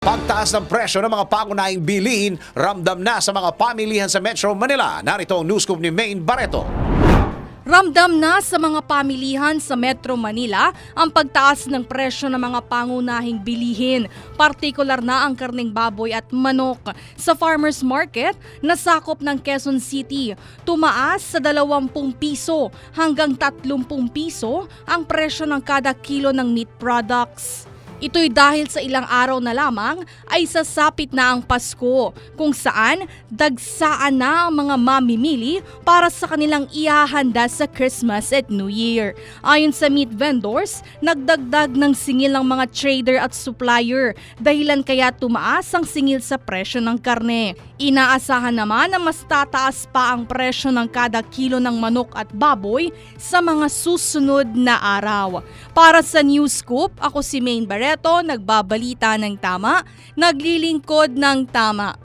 Pagtaas ng presyo ng mga pangunahing bilihin, ramdam na sa mga pamilihan sa Metro Manila. Narito ang news ni Maine Barreto. Ramdam na sa mga pamilihan sa Metro Manila ang pagtaas ng presyo ng mga pangunahing bilihin, partikular na ang karning baboy at manok. Sa farmers market, nasakop ng Quezon City, tumaas sa 20 piso hanggang 30 piso ang presyo ng kada kilo ng meat products. Ito'y dahil sa ilang araw na lamang ay sasapit na ang Pasko kung saan dagsaan na ang mga mamimili para sa kanilang ihahanda sa Christmas at New Year. Ayon sa meat vendors, nagdagdag ng singil ng mga trader at supplier dahilan kaya tumaas ang singil sa presyo ng karne. Inaasahan naman na mas tataas pa ang presyo ng kada kilo ng manok at baboy sa mga susunod na araw. Para sa News Scoop, ako si Maine Barreto, nagbabalita ng tama, naglilingkod ng tama.